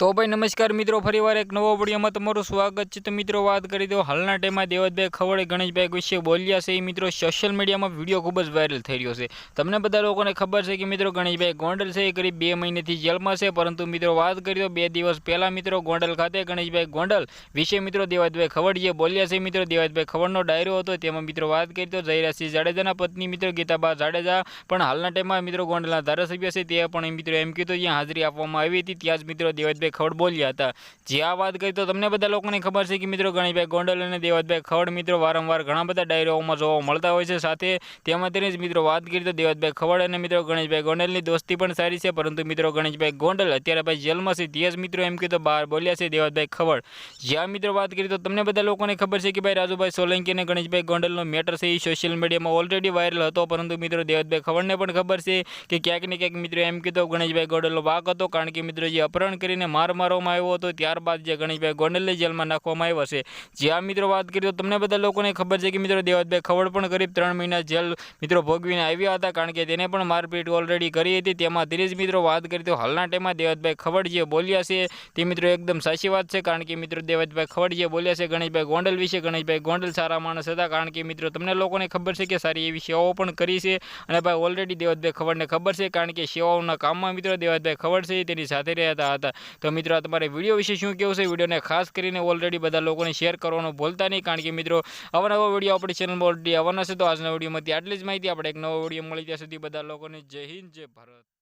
તો ભાઈ નમસ્કાર મિત્રો ફરીવાર એક નવો વિડીયોમાં તમારું સ્વાગત છે. તો મિત્રો, વાત કરી દો હાલના ટાઈમમાં દેવતભાઈ ખવડે, ગણેશભાઈ વિશે બોલ્યા છે. એ મિત્રો સોશિયલ મીડિયામાં વીડિયો ખૂબ જ વાયરલ થઈ રહ્યો છે. તમને બધા લોકોને ખબર છે કે મિત્રો ગણેશભાઈ ગોંડલ છે, એ કરીબ બે મહિનેથી જેલમાં છે. પરંતુ મિત્રો, વાત કરી દો બે દિવસ પહેલાં મિત્રો ગોંડલ ખાતે ગણેશભાઈ ગોંડલ વિશે મિત્રો દેવતભાઈ ખવડ જે બોલ્યા છે. મિત્રો દેવતભાઈ ખવડનો ડાયરો હતો. તેમાં મિત્રો વાત કરી તો જયરાજસિંહ જાડેજાના પત્ની મિત્રો ગીતાબા જાડેજા. પણ હાલના ટાઈમમાં મિત્રો ગોંડલના ધારાસભ્ય છે, તે પણ મિત્રો એમ કીધું જ્યાં હાજરી આપવામાં આવી હતી. ત્યાં જ મિત્રો દેવતભાઈ ખવડ બોલ્યા હતા. જે આ વાત કરી તો તમને બધા લોકોને ખબર છે કે મિત્રો ગણેશભાઈ ગોંડલ અને દેવતભાઈ ખવડ મિત્રો વારંવાર ઘણા બધા ડાયરાઓમાં જોવા મળતા હોય છે. સાથે તેમાં તેની જ મિત્રો વાત કરી તો દેવતભાઈ ખવડ અને મિત્રો ગણેશભાઈ ગોંડલની દોસ્તી પણ સારી છે. પરંતુ મિત્રો ગણેશભાઈ ગોંડલ અત્યારે ભાઈ જેલમાં છે. તે જ મિત્રો એમ કીધું બહાર બોલ્યા છે દેવતભાઈ ખવડ. જ્યાં મિત્રો વાત કરી તો તમને બધા લોકોને ખબર છે કે ભાઈ રાજુભાઈ સોલંકી અને ગણેશભાઈ ગોંડલનો મેટર છે એ સોશિયલ મીડિયામાં ઓલરેડી વાયરલ હતો. પરંતુ મિત્રો દેવતભાઈ ખવડને પણ ખબર છે કે ક્યાંક ને ક્યાંક મિત્રો એમ કીધો ગણેશભાઈ ગોંડલનો વાક હતો. કારણ કે મિત્રો જે અપહરણ કરીને માર મારવામાં આવ્યો હતો. ત્યારબાદ જે ગણેશભાઈ ગોંડલને જેલમાં નાખવામાં આવ્યો છે. જ્યાં મિત્રો વાત કરી તો તમને બધા લોકોને ખબર છે કે મિત્રો દેવતભાઈ ખવડ પણ કરીબ ત્રણ મહિના જેલ મિત્રો ભોગવીને આવ્યા હતા કારણ કે તેને પણ મારપીટ ઓલરેડી કરી હતી. તેમાં તેની મિત્રો વાત કરી તો હાલના ટાઈમમાં દેવતભાઈ ખવડ જે બોલ્યા છે તે મિત્રો એકદમ સાચી વાત છે કારણ કે મિત્રો દેવતભાઈ ખવડ જે બોલ્યા છે ગણેશભાઈ ગોંડલ વિશે, ગણેશભાઈ ગોંડલ સારા માણસ હતા કારણ કે મિત્રો તમને લોકોને ખબર છે કે સારી એવી સેવાઓ પણ કરી છે અને ભાઈ ઓલરેડી દેવતભાઈ ખવડને ખબર છે કારણ કે સેવાઓના કામમાં મિત્રો દેવતભાઈ ખવડ છે તેની સાથે રહેતા હતા. તો મિત્રો, આ તમારે વીડિયો વિશે શું કહેવું છે? વિડીયોને ખાસ કરીને ઓલરેડી બધા લોકોને શેર કરવાનું ભૂલતા નહીં, કારણ કે મિત્રો અવાનવા વીડિયો આપણી ચેનલમાં ઓલરેડી આવવાના છે. તો આજના વિડીયોમાંથી આટલી જ માહિતી. આપણે એક નવો વીડિયો મળી ત્યાં સુધી બધા લોકોને જય હિન્દ, જય ભારત.